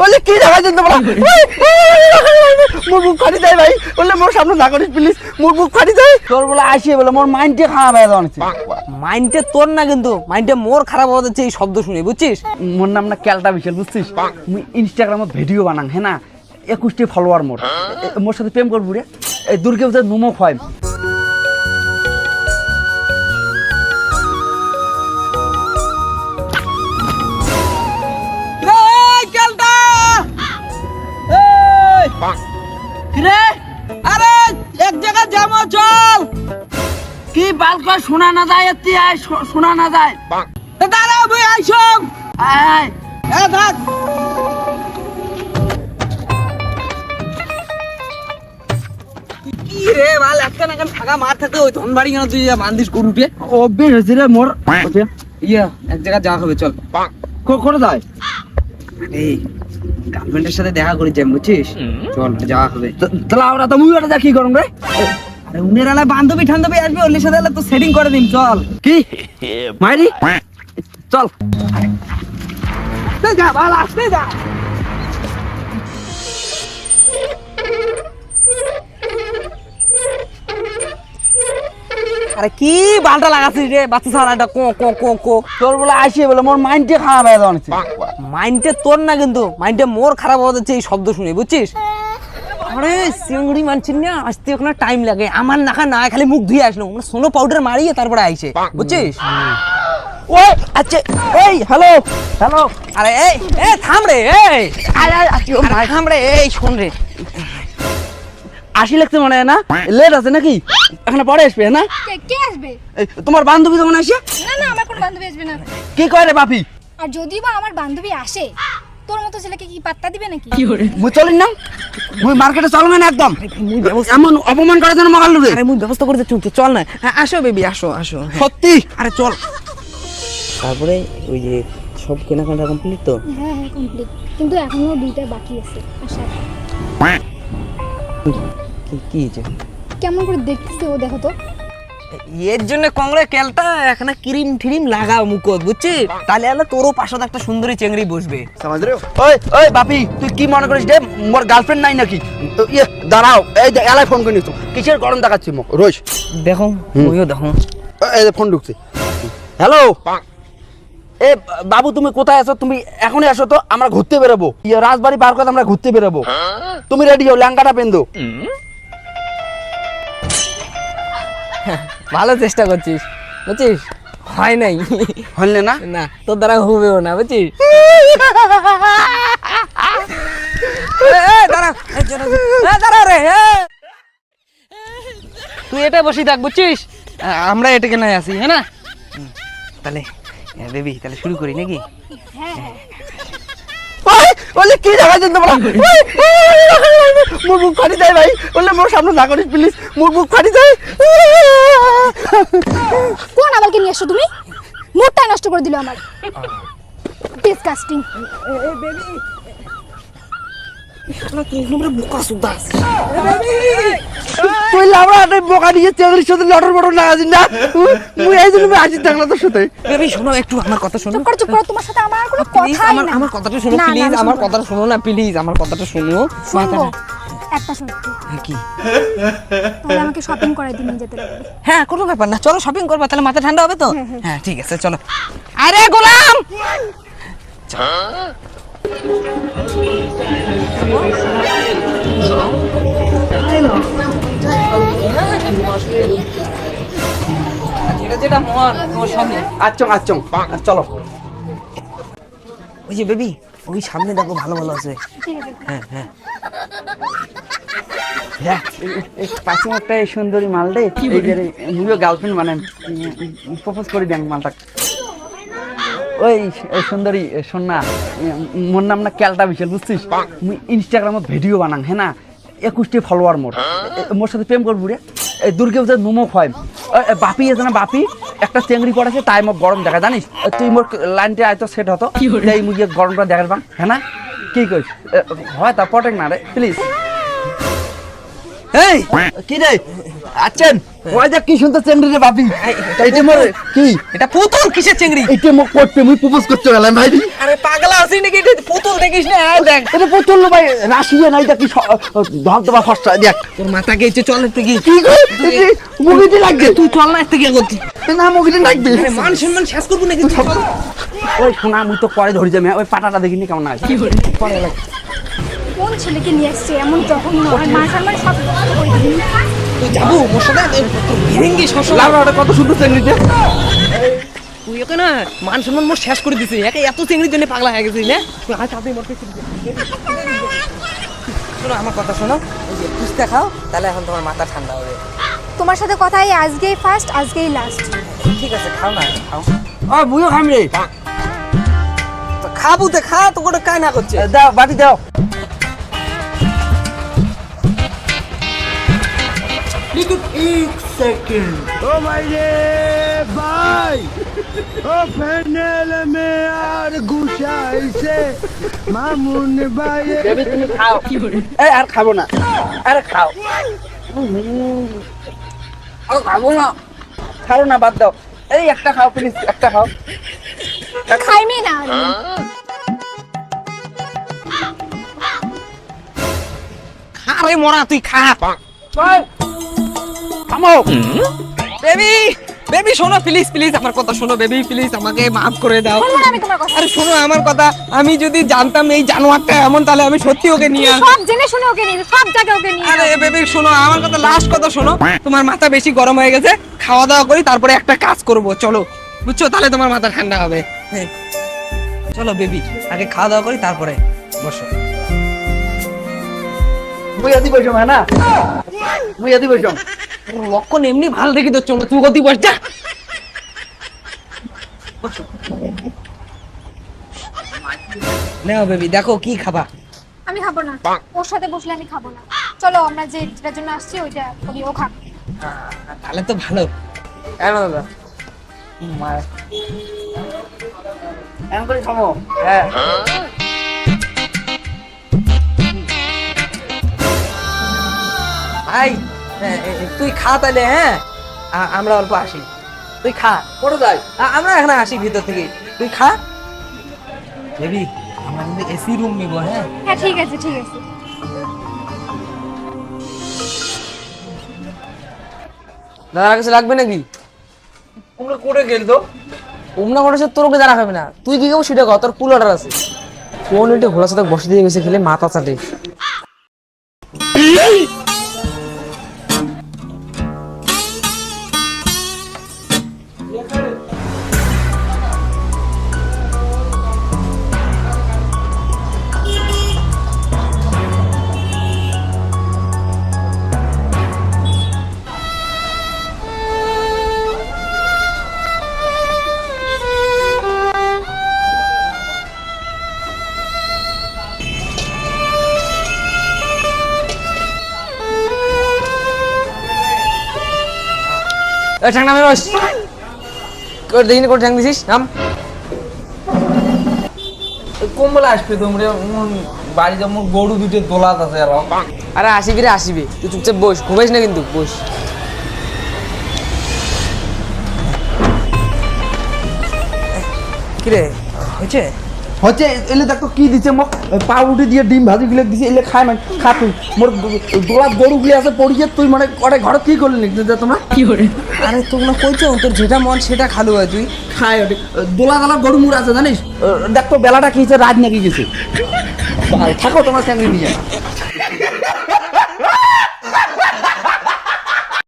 বলে কি দেখা যেত তোমরা মোর মুখ ফাটি যায় ভাই। বলে মোর সামনে না করিস প্লিজ। মোর মুখ ফাটি যায়। তোর বলে আসিয়ে বলে মোর মাইন্ডে খারাপ হয়ে যাওয়া মাইন্ডে তোর না কিন্তু মাইন্ডে মোর খারাপ হওয়া যাচ্ছে এই শব্দ শুনে বুঝছিস? মোর নাম না ক্যালটা বিশাল বুঝছিস? মুই ইনস্টাগ্রামত ভিডিও বানাং হ্যাঁ না? একুশটি ফলোয়ার মোর। মোর সাথে প্রেম করব রে। এই দুর্গে পূজার নুমো খোয়াই আরে এক জায়গা যাব চল। কি বাল কয় শোনা না যায় এত্তি আয় শোনা না যায়। এ দাঁড়া ভাই আইসব আয় আয়। এ থাক রে বাল একটা না ফাঁকা মার থাকতে ওই ধন কেন তুই বান্দিস গরুটে ও হয়েছে রে মোর। ইয়া এক জায়গা যাওয়া হবে চল। কো- করে যায়? এই গার্লফ্রেন্ডের সাথে দেখা করি যাই বুঝছিস? চল যাওয়া হবে। তাহলে আমরা তো মুভিটা কি করুন রে। আরে উনের আলা বান্ধবী ঠান্ধবী আসবে ওর সাথে তো সেটিং করে দিন চল। কি? মাইরি? চল। যা ভালো আসতে যা। আরে কি বালটা লাগাছিস রে? বাচ্চা সারাটা কো কো কো কো। তোর বলে বলে মোর মাইন্ডে খারাপ হয়ে যাওয়া মাইন্ডে তোর না কিন্তু। মাইন্ডে মোর খারাপ হওয়া যাচ্ছে এই শব্দ শুনে বুঝছিস? আরে চিংড়ি মানছিস না? আসতে ওখানে টাইম লাগে। আমার নাখা না খালি মুখ ধুয়ে আসলো। মানে সোনো পাউডার মারিয়ে তারপরে আইছে। বুঝছিস? ওই আচ্ছা এই হ্যালো হ্যালো আরে এই এ থাম রে এই। আরে, থাম রে এই শোন রে। আশি লাগছে মনে হয় না? লেট আছে নাকি? এখানে পরে আসবে না? কে কে আসবে? তোমার বান্ধবী তখন আসে? না না আমার কোনো বান্ধবী আসবে না। কি কয় রে বাপি? আর যদি বা আমার বান্ধবী আসে তোর মতো ছেলেকে কি পাত্তা দিবে নাকি? কি মুই চলিন না। মুই মার্কেটে চলবে না একদম। এমন অপমান করার জন্য মগাল আরে মুই ব্যবস্থা করে দিচ্ছি তুই চল না। হ্যাঁ আসো বেবি আসো আসো। হ্যাঁ। সত্যি? আরে চল। তারপরে ওই যে সব কেনাকাটা কমপ্লিট তো? হ্যাঁ হ্যাঁ কমপ্লিট কিন্তু এখনও দুইটা বাকি আছে আশা। কি কি হয়েছে কেমন করে দেখতেছে ও দেখো তো। এর জন্য কংগ্রেস কেলটা এখানে ক্রিম ট্রিম লাগাও মুখত বুঝছিস তাহলে আলো তোরও পাশে একটা সুন্দরী চেংড়ি বসবে। সমাজ রে। ওই ওই বাপি তুই কি মনে করিস রে মোর গার্লফ্রেন্ড নাই নাকি? ইয়ে দাঁড়াও এই দেখ এলাই ফোন করে নিছো কিসের গরম দেখাচ্ছি মোক রোজ। দেখো ওইও দেখো। এই ফোন ঢুকছে। হ্যালো? এ বাবু তুমি কোথায় আছো? তুমি এখনই আসো তো আমরা ঘুরতে বেরোবো। ইয়ে রাজবাড়ি পার করে আমরা ঘুরতে বেরোবো। তুমি রেডি হও ল্যাঙ্কাটা পেন্দো ভালো চেষ্টা করছিস বুঝছিস? হয় নাই। হলে না? না তোর দ্বারা হবেও না বুঝছিস? এ, এ, দাঁড়া। এ, দাঁড়া, রে এ। তুই এটা বসি থাক বুঝছিস? আমরা এটাকে নাই আসি হ্যাঁ না? তাহলে বেবি তাহলে শুরু করি নাকি? ওই, বলে কি দেখা যেত তোমরা মোর মুখ ফাটি যায় ভাই। বললে মোর সামনে না করিস প্লিজ মোর মুখ ফাটি যায় কোন আবারকে নিয়ে আসছো তুমি? মুডটা নষ্ট করে দিল আমার। ডিসকাস্টিং তুই লাবড়া আটে বোকা নিয়ে চেংড়ির সাথে লটর বটর লাগাছিস না? মুই এই জন্য আসি থাকলাম তোর সাথে। বেবি শোনো একটু আমার কথা শোনো। চুপ করো চুপ করো তোমার সাথে আমার আর কোনো কথাই আমার না আমার কথাটা শোনো প্লিজ আমার কথাটা শোনো না প্লিজ আমার কথাটা শোনো। শুনব। একটা শুনতে হ্যাঁ, কি? তাহলে আমাকে শপিং করাই দিন যেতে লাগবে হ্যাঁ কোনো ব্যাপার না চলো শপিং করবা তাহলে মাথা ঠান্ডা হবে তো? হ্যাঁ, হ্যাঁ। হ্যাঁ ঠিক আছে চলো। আরে গোলাম! যেটা যেটা মন ওর সামনে। চলো। ওই যে বেবি ওই সামনে দেখো ভালো ভালো আছে। হ্যাঁ হ্যাঁ। হ্যাঁ। পাশে একটা সুন্দরী মাল রে। এই যে মুইও গার্লফ্রেন্ড মানে প্রপোজ করে দেন মালটা ওই সুন্দরী শোন না মোর নাম না ক্যালটা বিশাল বুঝছিস? মুই ইনস্টাগ্রামত ভিডিও বানাং হ্যাঁ না? একুশটি ফলোয়ার মোর। মোর সাথে প্রেম করব রে? এই দুর্গে পূজার নুমো খোয়াই। বাপি আছে না বাপি? একটা চেংড়ি পড়েছে তাই মোক গরম দেখা জানিস? তুই মোর লাইনটা আয়তো সেট হতো। এই মুই গরমটা দেখার পাং হ্যাঁ না? কি কইস? হয় তা পটেক না রে প্লিজ এই কি রে? আছেন ওই কি সুন্দর চেংড়ি রে বাপি এইটা মোর কি? এটা পুতুল? কিসের চিংড়ি? এইটা মোক করতে মুই প্রপোজ করতে গেলাম ভাই। আরে পাগলা নাকি? এটা পুতুল দেখিস না এই দেখ। এটা পুতুল না ভাই রাশিয়া নাই দেখি ধপা ফসটা দেখ। তোর মাথা গেছে চল কি কি লাগবে? তুই চল না একটু কি করতি না মুগিতে লাগবে। মান সম্মান শেষ করব নাকি। ওই শোনা মুই তো পরে ধরি যাবে ওই পাটাটা দেখিনি কেমন আছে পরে লাগ। কোন ছেলেকে নিয়ে আসছে? এমন আর মা সব যাব মোর সাথে ভেঙ্গি কত সুন্দর তুই ওকে না মান সম্মান মোর শেষ করে দিছিস। একে এত চিংড়ির জন্য পাগলা হয়ে গেছিস না? তুই। শোনো আমার কথা শোনো। যে খাও তাহলে এখন তোমার মাথা ঠান্ডা হবে। তোমার সাথে কথাই আজকেই ফার্স্ট আজকেই লাস্ট ঠিক আছে খাও না খাও। ও খাম রে। তো খাব তো খা তো কোনো কায় না করছে। দাও বাটি দাও। এক সেকেন্ড ও ভাই রে ভাই ও ফ্যানেল মে আর গুছাইছে মামুন ভাই বেবি তুমি খাও কি করে এই আর খাব না আরে খাও আর খাব না খাও না বাদ দাও এই একটা খাও প্লিজ একটা খাও খাইনি না আরে মরা তুই খা থামো বেবি বেবি শোনো প্লিজ প্লিজ আমার কথা শোনো বেবি প্লিজ আমাকে মাফ করে দাও। আমি তোমার কথা। আরে শোনো আমার কথা আমি যদি জানতাম এই জানোয়ারটা এমন তাহলে আমি সত্যি ওকে নিয়ে আস সব জেনে শুনে ওকে নিয়ে সব জায়গায় ওকে নিয়ে আরে বেবি শোনো আমার কথা লাস্ট কথা শোনো। তোমার মাথা বেশি গরম হয়ে গেছে খাওয়া দাওয়া করি তারপরে একটা কাজ করব চলো। বুঝছ? তাহলে তোমার মাথা ঠান্ডা হবে। হ্যাঁ। চলো বেবি আগে খাওয়া দাওয়া করি তারপরে বসো। মুই আদি বসম হ্যাঁ না? মুই আদি বসম লক্ষণ এমনি ভালো দেখি তো চলো তুই গতি বস যা নাও বেবি দেখো কি খাবা। আমি খাব না। ওর সাথে বসলে আমি খাব না। চলো আমরা যে যেটার জন্য আসছি ওইটা করি ও খাক। তাহলে তো ভালো। কেন দাদা। এমন করে থামো হ্যাঁ। ভাই তুই খা তাহলে হ্যাঁ? আমরা অল্প আসি। তুই খা। কোথায়? যাই আমরা এখানে আসি ভিতর থেকে। তুই খা। বেবি আমরা কিন্তু এসি রুম নিব হ্যাঁ? হ্যাঁ ঠিক আছে ঠিক আছে। দাদার কাছে লাগবে নাকি? তোমরা করে গেল তো। ওমনা করেছে তোর ওকে দাঁড়া খাবে না। তুই কি খাব সেটা কর তোর কুল অর্ডার আছে। কোন এটা ঘোড়ার সাথে বসে দিয়ে গেছে খেলে মাথা চাটে। ঠ্যাং নামে করে দেখিনি করে ঠ্যাং দিছিস? নাম। কম্বলে আসবে তোমরা বাড়িতে আমার গরু দুটো দোলাত আছে আর আরে আসিবি রে আসিবি। তুই চুপচাপ বস ঘুমাইস না কিন্তু বস। কিরে হয়েছে? হচ্ছে এলে দেখো কি দিছে মোক? পাউরুটি দিয়ে ডিম ভাজি গুলো দিছে এলে খাই মানে খা তুই। মোর দোলাত গরু গুলি আছে পড়িয়ে তুই মানে করে ঘরে কি করলি যে তোমরা? আরে তোমরা কইছো তোর যেটা মন সেটা খালু হয় তুই খাই ওটি। দোলা দোলা গরু মুড় আছে জানিস? দেখ বেলাটা কি হয়েছে রাত নাকি গেছে। থাকো তোমার সঙ্গে নিয়ে